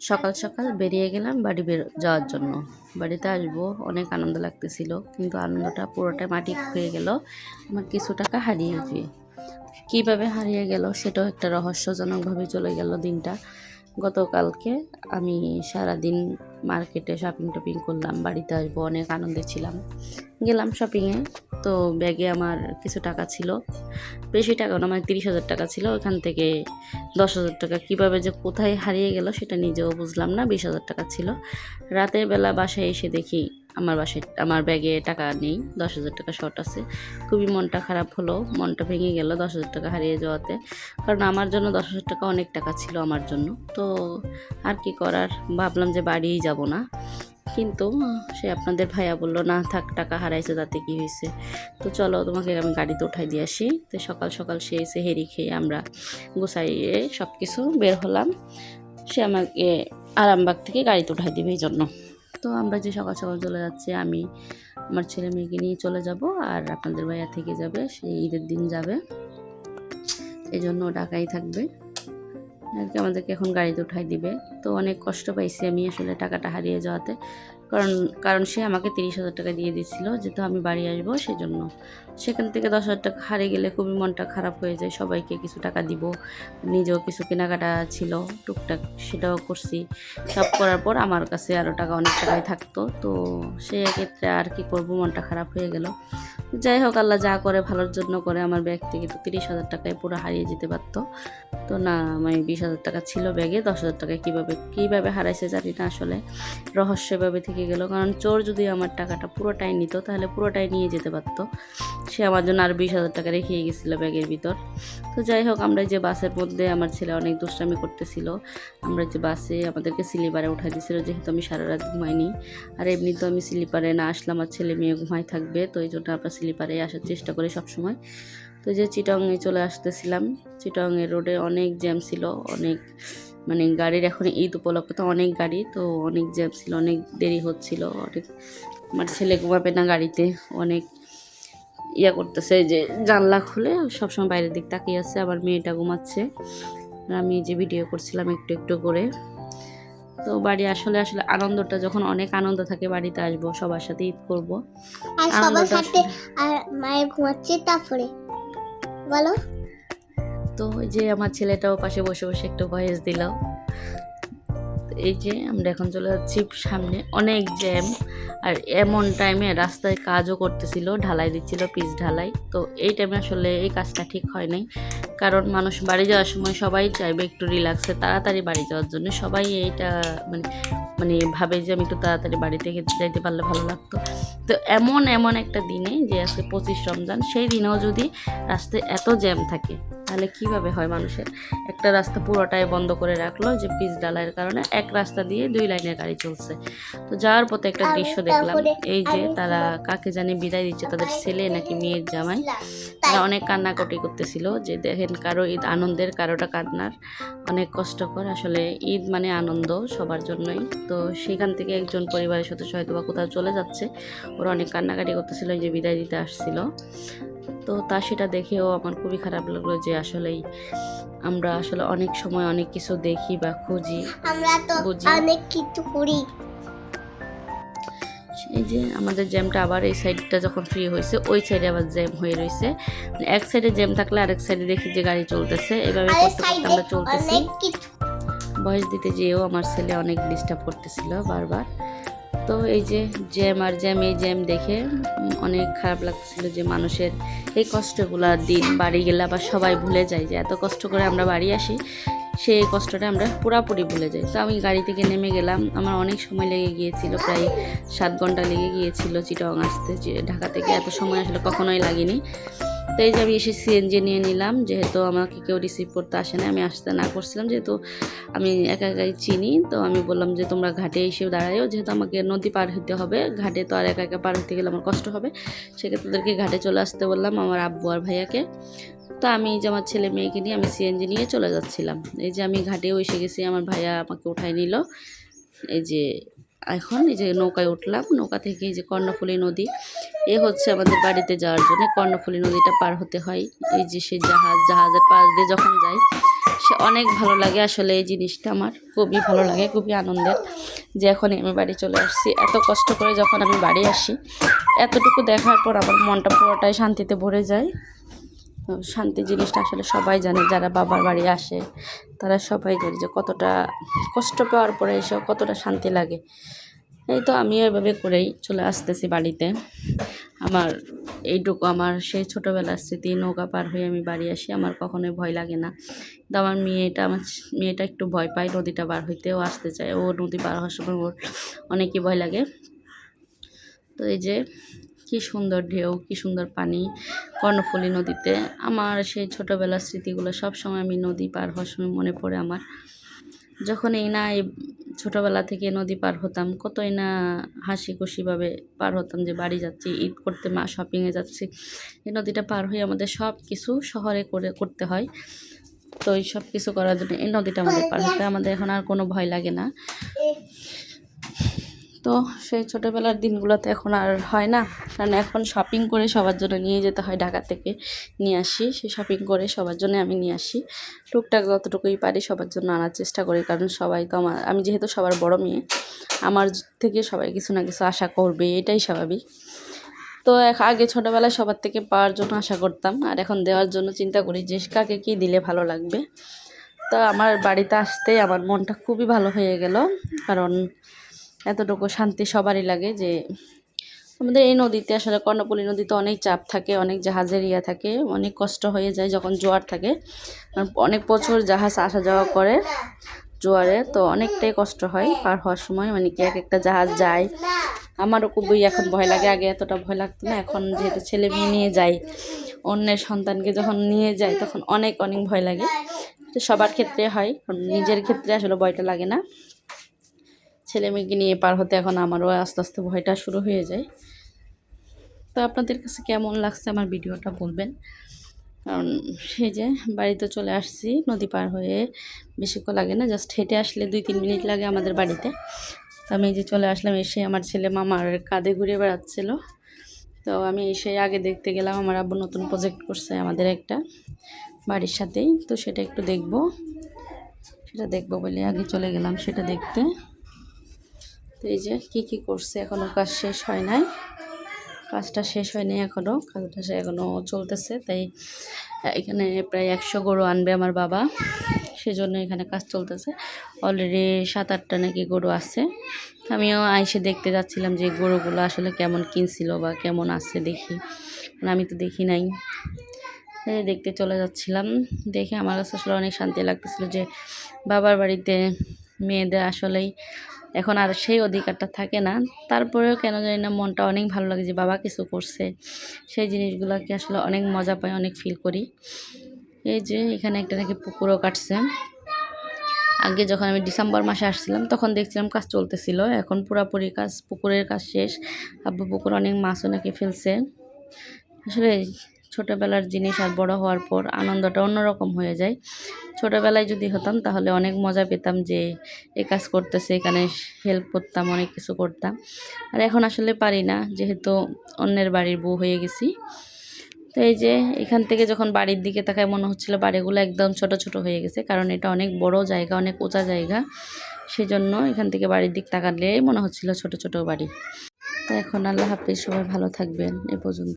সকাল সকাল বেরিয়ে গেলাম বাড়ি বের যাওয়ার জন্য। বাড়িতে আসব, অনেক আনন্দ লাগতেছিল, কিন্তু আনন্দটা পুরোটাই মাটি হয়ে গেল। আমার কিছু টাকা হারিয়ে গিয়ে কীভাবে হারিয়ে গেল সেটাও একটা রহস্যজনকভাবে চলে গেল দিনটা। গতকালকে আমি সারা দিন মার্কেটে শপিং টপিং করলাম, বাড়িতে আসব, অনেক আনন্দে ছিলাম। গেলাম শপিংয়ে তো ব্যাগে আমার কিছু টাকা ছিল। বেশি টাকা না মানে তিরিশ হাজার টাকা ছিল। ওখান থেকে দশ হাজার টাকা কীভাবে যে কোথায় হারিয়ে গেল সেটা নিজেও বুঝলাম না, বিশ হাজার টাকা ছিল। রাতের বেলা বাসায় এসে দেখি আমার বাসায়, আমার ব্যাগে টাকা নেই, দশ হাজার টাকা শর্ট আছে। খুবই মনটা খারাপ হলো, মনটা ভেঙে গেল দশ হাজার টাকা হারিয়ে যাওয়াতে। কারণ আমার জন্য দশ হাজার টাকা অনেক টাকা ছিল আমার জন্য। তো আর কি করার? ভাবলাম যে বাড়িই যাব না। কিন্তু সে আপনাদের ভাইয়া বলল, না, থাক, টাকা হারাইছে, তাতে কি হয়েছে তো চলো, তোমাকে আমি গাড়িতে উঠাই দিয়ে আসি। তো সকাল সকাল সে এসে হেরি খেয়ে আমরা গুছাইয়ে সব কিছু বের হলাম। সে আমাকে আরামবাগ থেকে গাড়িতে উঠাই দিবে এই জন্য। তো আমরা যে সকাল সকাল চলে যাচ্ছি, আমি আমার ছেলে মেয়েকে নিয়ে চলে যাব আর আপনাদের ভাইয়া থেকে যাবে, সে ঈদের দিন যাবে। এই জন্য ঢাকাই থাকবে। আর কি আমাদেরকে এখন গাড়িতে উঠাই দিবে। তো অনেক কষ্ট পাইছি আমি আসলে টাকাটা হারিয়ে যাওয়াতে। কারণ কারণ সে আমাকে তিরিশ হাজার টাকা দিয়ে দিচ্ছিল যেহেতু আমি বাড়ি আসব সেজন্য। সেখান থেকে দশ হাজার টাকা হারিয়ে গেলে খুবই মনটা খারাপ হয়ে যায়, সবাইকে কিছু টাকা দিব, নিজেও কিছু কেনাকাটা ছিল, টুকটাক সেটাও করছি। সব করার পর আমার কাছে আরও টাকা, অনেক টাকাই থাকতো। তো সেক্ষেত্রে আর কি করব, মনটা খারাপ হয়ে গেল। যাই হোক, আল্লাহ যা করে ভালোর জন্য করে আমার ব্যাগ থেকে তো তিরিশ হাজার টাকায় পুরো হারিয়ে যেতে পারতো। তো না আমি বিশ হাজার টাকা ছিল ব্যাগে, দশ হাজার টাকা কীভাবে কীভাবে হারাইছে জানি না আসলে। রহস্যভাবে থেকে গেল, কারণ চোর যদি আমার টাকাটা পুরোটাই নিত, তাহলে পুরোটাই নিয়ে যেতে পারতো। সে আমার জন্য আর বিশ হাজার টাকা রেখে গেছিল ব্যাগের ভিতর। তো যাই হোক, আমরা যে বাসের মধ্যে আমার ছেলে অনেক দুষ্টামি করতেছিল, আমরা যে বাসে আমাদেরকে স্লিপারে উঠাই দিয়েছিল যেহেতু আমি সারা রাত ঘুমাইনি। আর এমনি তো আমি স্লিপারে না আসলে আমার ছেলে মেয়ে ঘুমাই থাকবে, তো এই জন্য আমরা স্লিপারে আসার চেষ্টা করি সবসময়। তো যে চিটংয়ে চলে আসতেছিলাম। চিটংয়ের রোডে অনেক জ্যাম ছিল, অনেক মানে গাড়ির এখন ঈদ উপলক্ষে তো অনেক গাড়ি, তো অনেক জ্যাম ছিল, অনেক দেরি হচ্ছিল, অনেক আমার ছেলে ঘুমাবে না গাড়িতে, অনেক ইয়া করতেছে যে জানলা খুলে সবসময় বাইরের দিক তাকিয়ে আছে, আবার মেয়েটা ঘুমাচ্ছে। আমি যে ভিডিও করছিলাম একটু একটু করে। তো বাড়ি আসলে আসলে আনন্দটা যখন অনেক আনন্দ থাকে বাড়িতে আসব সবার সাথে ঈদ করব। আর সবার সাথে আর মায়ের ঘুমাচ্ছে তারপরে। বলো। তো ওই যে আমার ছেলেটাও পাশে বসে বসে একটু ভয়েস দিল। এই যে আমরা এখন চলে যাচ্ছি সামনে অনেক জ্যাম। আর এমন টাইমে রাস্তায় কাজও করতেছিল, ঢালাই দিচ্ছিল পিচ ঢালাই। তো এই টাইমে আসলে এই কাজটা ঠিক হয় নাই। কারণ মানুষ বাড়ি যাওয়ার সময় সবাই চাইবে একটু রিল্যাক্সে তাড়াতাড়ি বাড়ি যাওয়ার জন্য। সবাই এইটা মানে মানে ভাবে যে আমি একটু তাড়াতাড়ি বাড়ি থেকে যাইতে পারলে ভালো লাগতো। তো এমন এমন একটা দিনে যে আজকে পঁচিশ রমজান, সেই দিনেও যদি রাস্তায় এত জ্যাম থাকে তাহলে কীভাবে হয় মানুষের? একটা রাস্তা পুরোটাই বন্ধ করে রাখল যে পিচ ডালাইয়ের কারণে এক রাস্তা দিয়ে দুই লাইনের গাড়ি চলছে। তো যাওয়ার পথে একটা দৃশ্য দেখলাম। এই যে তারা কাকে জানি বিদায় দিচ্ছে তাদের ছেলে নাকি মেয়ের জামাই। তারা অনেক কান্নাকাটি করতেছিল যে দেখেন কারও ঈদ আনন্দের কারোটা কান্নার। অনেক কষ্টকর আসলে ঈদ মানে আনন্দ সবার জন্যই। তো সেখান থেকে একজন পরিবারের সদস্য হয়তো বা কোথাও চলে যাচ্ছে। ওরা অনেক কান্নাকাটি করতেছিল যে বিদায় দিতে আসছিল। তো তা সেটা দেখেও আমার খুবই খারাপ লাগল যে আসলেই আমরা আসলে অনেক সময় অনেক কিছু দেখি বা খুঁজি আমরা তো অনেক কিছু করি। এই যে আমাদের জ্যামটা আবার এই সাইডটা যখন ফ্রি হয়েছে ওই সাইডে আবার জ্যাম হয়ে রয়েছে। এক সাইডে জ্যাম থাকলে আরেক সাইডে দেখি যে গাড়ি চলতেছে। এভাবে আমরা চলতেছি। বয়স দিতে যেয়েও আমার ছেলে অনেক ডিস্টার্ব করতেছিল বারবার। তো এই যে জ্যাম আর জ্যাম, এই জ্যাম দেখে অনেক খারাপ লাগতেছিল যে মানুষের এই কষ্টগুলা দিন বাড়ি গেলে আবার সবাই ভুলে যায় যে এত কষ্ট করে আমরা বাড়ি আসি, সেই কষ্টটা আমরা পুরাপুরি ভুলে যাই। তো আমি গাড়ি থেকে নেমে গেলাম, আমার অনেক সময় লেগে গিয়েছিল, প্রায় সাত ঘণ্টা লেগে গিয়েছিল চিটং আসতে ঢাকা থেকে এত সময় আসলে কখনোই লাগেনি। তো এই যে আমি এসে সিএনজি নিয়ে নিলাম, যেহেতু আমাকে কেউ রিসিভ করতে আসে না আমি আসতে না করছিলাম, যেহেতু আমি একা একাই চিনি, তো আমি বললাম যে তোমরা ঘাটে এসে দাঁড়ায়ও, যেহেতু আমাকে নদী পার হতে হবে, ঘাটে তো আর একা একা পার হতে গেলে আমার কষ্ট হবে, সেক্ষেত্রে তাদেরকে ঘাটে চলে আসতে বললাম আমার আব্বু আর ভাইয়াকে। তো আমি যে আমার ছেলে মেয়েকে নিয়ে আমি সিএনজি নিয়ে চলে যাচ্ছিলাম। এই যে আমি ঘাটেও এসে গেছি, আমার ভাইয়া আমাকে উঠাই নিল, এই যে এখন এই যে নৌকায় উঠলাম, নৌকা থেকে এই যে কর্ণফুলী নদী, এ হচ্ছে আমাদের বাড়িতে যাওয়ার জন্য। কর্ণফুলী নদীটা পার হতে হয়। এই যে সে জাহাজ, জাহাজের পাশ দিয়ে যখন যায় সে অনেক ভালো লাগে আসলে এই জিনিসটা আমার। খুবই ভালো লাগে, খুবই আনন্দের যে এখন আমি বাড়ি চলে আসছি। এত কষ্ট করে যখন আমি বাড়ি আসি, এতটুকু দেখার পর আমার মনটা পুরোটাই শান্তিতে ভরে যায়। শান্তি জিনিসটা আসলে সবাই জানে, যারা বাবার বাড়ি আসে, তারা সবাই জানে যে কতটা কষ্ট পাওয়ার পরে এসে কতটা শান্তি লাগে। এই তো আমিও এভাবে করেই চলে আসতেছি বাড়িতে। আমার এইটুকু আমার সেই ছোটোবেলার স্মৃতি, নৌকা পার হয়ে আমি বাড়ি আসি, আমার কখনোই ভয় লাগে না। কিন্তু আমার মেয়েটা আমার মেয়েটা একটু ভয় পায় নদীটা পার হইতেও আসতে চায়, ও নদী পার হওয়ার সময় ওর অনেকই ভয় লাগে। তো এই যে কি সুন্দর ঢেউ, কি সুন্দর পানি, কর্ণফুলী নদীতে। আমার সেই ছোটোবেলার স্মৃতিগুলো সব সময় আমি নদী পার হওয়ার সময় মনে পড়ে আমার। যখন এই না এই ছোটোবেলা থেকে নদী পার হতাম, কতই না হাসি খুশিভাবে পার হতাম যে বাড়ি যাচ্ছি, ঈদ করতে মা শপিংয়ে যাচ্ছি, এই নদীটা পার হয়ে আমাদের সব কিছু শহরে করে, করতে হয়। তো এই সব কিছু করার জন্য এই নদীটা আমাদের পার হতে আমাদের এখন আর কোনো ভয় লাগে না। তো সেই ছোটোবেলার দিনগুলোতে এখন আর হয় না। কারণ এখন শপিং করে সবার জন্য নিয়ে যেতে হয়, ঢাকা থেকে নিয়ে আসি। সেই শপিং করে সবার জন্য আমি নিয়ে আসি। টুকটাক যতটুকুই পারি সবার জন্য আনার চেষ্টা করি। কারণ সবাই তো আমার, আমি যেহেতু সবার বড় মেয়ে, আমার থেকে সবাই কিছু না কিছু আশা করবে, এটাই স্বাভাবিক। তো এক- আগে ছোটোবেলায় সবার থেকে পাওয়ার জন্য আশা করতাম। আর এখন দেওয়ার জন্য চিন্তা করি যে কাকে কী দিলে ভালো লাগবে। তো আমার বাড়িতে আসতে আমার মনটা খুবই ভালো হয়ে গেল। কারণ এতটুকু শান্তি সবারই লাগে যে আমাদের এই নদীতে আসলে কর্ণপল্লী নদীতে অনেক চাপ থাকে, অনেক জাহাজের ইয়া থাকে, অনেক কষ্ট হয়ে যায় যখন জোয়ার থাকে। অনেক প্রচুর জাহাজ আসা যাওয়া করে জোয়ারে, তো অনেকটাই কষ্ট হয় পার হওয়ার সময়। মানে কি এক একটা জাহাজ যায়। আমারও খুবই এখন ভয় লাগে, আগে এতটা ভয় লাগতো না, এখন যেহেতু ছেলে মেয়ে নিয়ে যাই, অন্যের সন্তানকে যখন নিয়ে যাই তখন অনেক অনেক ভয় লাগে। সবার ক্ষেত্রে হয় নিজের ক্ষেত্রে আসলে ভয়টা লাগে না। ছেলে মেয়েকে নিয়ে পার হতে এখন আমারও আস্তে আস্তে ভয়টা শুরু হয়ে যায়। তো আপনাদের কাছে কেমন লাগছে আমার ভিডিওটা বলবেন? কারণ সেই যে বাড়িতে চলে আসছি, নদী পার হয়ে বেশিক্ষণ লাগে না জাস্ট হেঁটে আসলে দুই তিন মিনিট লাগে আমাদের বাড়িতে। তো আমি যে চলে আসলাম, এসে আমার ছেলে মামার কাঁধে ঘুরে বেড়াচ্ছিলো। তো আমি এসে আগে দেখতে গেলাম, আমার আব্বু নতুন প্রজেক্ট করছে আমাদের একটা বাড়ির সাথেই। তো সেটা একটু দেখব। সেটা দেখব বলে আগে চলে গেলাম সেটা দেখতে। তো এই যে কি কি করছে এখনও কাজ শেষ হয় নাই। কাজটা শেষ হয়নি এখনও, কাজটা সে এখনও চলতেছে, তাই এখানে প্রায় একশো গরু আনবে আমার বাবা, সেজন্য এখানে কাজ চলতেছে। অলরেডি সাত আটটা নাকি গরু আছে। আমিও আইসে দেখতে যাচ্ছিলাম যে গরুগুলো আসলে কেমন কিনছিল বা কেমন আছে দেখি। কারণ আমি তো দেখি নাই। দেখতে চলে যাচ্ছিলাম। দেখে আমার কাছে আসলে অনেক শান্তি লাগতেছিল যে বাবার বাড়িতে মেয়েদের আসলেই এখন আর সেই অধিকারটা থাকে না। তারপরেও কেন জানি না মনটা অনেক ভালো লাগে যে বাবা কিছু করছে। সেই জিনিসগুলোকে আসলে অনেক মজা পাই, অনেক ফিল করি। এই যে এখানে একটা নাকি পুকুরও কাটছে। আগে যখন আমি ডিসেম্বর মাসে আসছিলাম, তখন দেখছিলাম কাজ চলতেছিল। এখন পুরাপুরি কাজ, পুকুরের কাজ শেষ। আব্বু পুকুর অনেক মাছও নাকি ফেলছে। আসলে ছোটোবেলার জিনিস আর বড় হওয়ার পর আনন্দটা অন্যরকম হয়ে যায়। ছোটোবেলায় যদি হতাম, তাহলে অনেক মজা পেতাম যে এ কাজ করতেছে, এখানে হেল্প করতাম, অনেক কিছু করতাম। আর এখন আসলে পারি না, যেহেতু অন্যের বাড়ির বউ হয়ে গেছি। তো এই যে এখান থেকে যখন বাড়ির দিকে তাকায় মনে হচ্ছিল বাড়িগুলো একদম ছোট ছোট হয়ে গেছে, কারণ এটা অনেক বড় জায়গা, অনেক উঁচা জায়গা। সেজন্য এখান থেকে বাড়ির দিক তাকালে মনে হচ্ছিল ছোট ছোট বাড়ি। তো এখন আল্লাহ হাফিজ, সবাই ভালো থাকবেন এ পর্যন্ত।